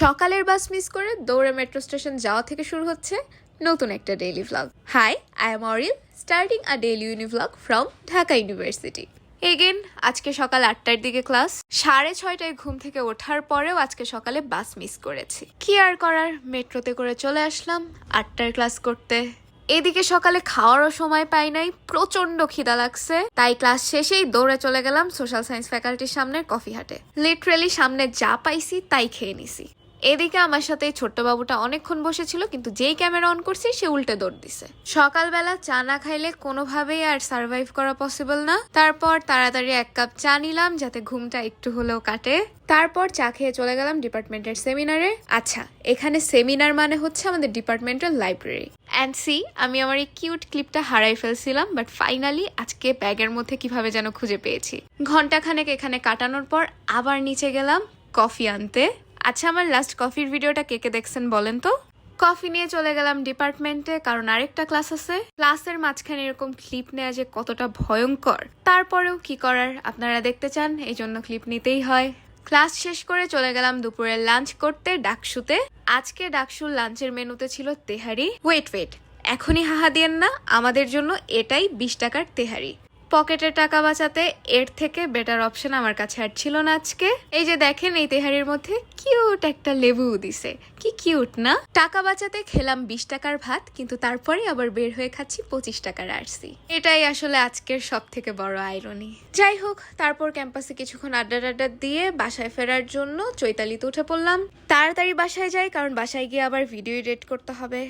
সকালের bus miss করে দৌড়ে মেট্রো স্টেশন যাওয়া থেকে শুরু হচ্ছে নতুন একটা daily vlog hi I am Aril starting a daily uni vlog from Dhaka university again আজকে সকাল আটটার দিকে ক্লাস সাড়ে ছয়টায় ঘুম থেকে ওঠার পরেও আজকে সকালে বাস মিস করেছি। কি আর করার, মেট্রোতে করে চলে আসলাম আটটার ক্লাস করতে। এদিকে সকালে খাওয়ারও সময় পাই নাই প্রচণ্ড খিদা লাগছে। তাই ক্লাস শেষেই দৌড়ে চলে গেলাম সোশ্যাল সায়েন্স ফ্যাকাল্টির সামনের কফি হাটে লিটারেলি সামনে যা পাইছি তাই খেয়ে নিছি। এদিকে আমার সাথে এই ছোট্ট বাবুটা অনেকক্ষণ বসেছিল, কিন্তু যেই ক্যামেরা অন করছি, সে উল্টে দৌড় দিছে। সকালবেলা চা না খাইলে কোনোভাবেই আর সার্ভাইভ করা পসিবল না। তারপর তাড়াতাড়ি এক কাপ চা নিলাম, যাতে ঘুমটা একটু হলেও কাটে। তারপর চা খেয়ে চলে গেলাম ডিপার্টমেন্টের সেমিনারে আচ্ছা এখানে সেমিনার মানে হচ্ছে আমাদের ডিপার্টমেন্টের লাইব্রেরি অ্যান্ড সি আমি আমার এই কিউট ক্লিপটা হারাই ফেলছিলাম বাট ফাইনালি আজকে ব্যাগের মধ্যে কীভাবে যেন খুঁজে পেয়েছি। ঘন্টাখানেক এখানে কাটানোর পর আবার নিচে গেলাম কফি আনতে। আচ্ছা আমার লাস্ট কফির ভিডিওটা কে কে দেখছেন বলেন তো? কফি নিয়ে চলে গেলাম ডিপার্টমেন্টে কারণ আরেকটা ক্লাস আছে। ক্লাসের মাঝখানে এরকম ক্লিপ নেওয়া যে কতটা ভয়ঙ্কর। তারপরেও কি করার, আপনারা দেখতে চান, এই জন্য ক্লিপ নিতেই হয়। ক্লাস শেষ করে চলে গেলাম দুপুরের লাঞ্চ করতে, ডাকসুতে। আজকে ডাকসুর লাঞ্চের মেনুতে ছিল তেহারি। ওয়েট ওয়েট এখনই হাহা দিয়েন না, আমাদের জন্য এটাই বিশ টাকার তেহারি। পকেটের টাকা বাঁচাতে এর থেকে বেটার অপশন আমার কাছে আর ছিল না আজকে। এই যে দেখেন এই তেহারির মধ্যে কিউট একটা লেবু দিছে। কি কিউট না? টাকা বাঁচাতে খেলাম বিশ টাকার ভাত, কিন্তু তারপরে আবার বের হয়ে খাচ্ছি পঁচিশ টাকার আরসি। এটাই আসলে আজকের সব থেকে বড় আইরনি যাই হোক, তারপর ক্যাম্পাসে কিছুক্ষণ আড্ডা টাড্ডা দিয়ে বাসায় ফেরার জন্য চৈতালিতে উঠে পড়লাম। তাড়াতাড়ি বাসায় যাই, কারণ বাসায় গিয়ে আবার ভিডিও এডিট করতে হবে।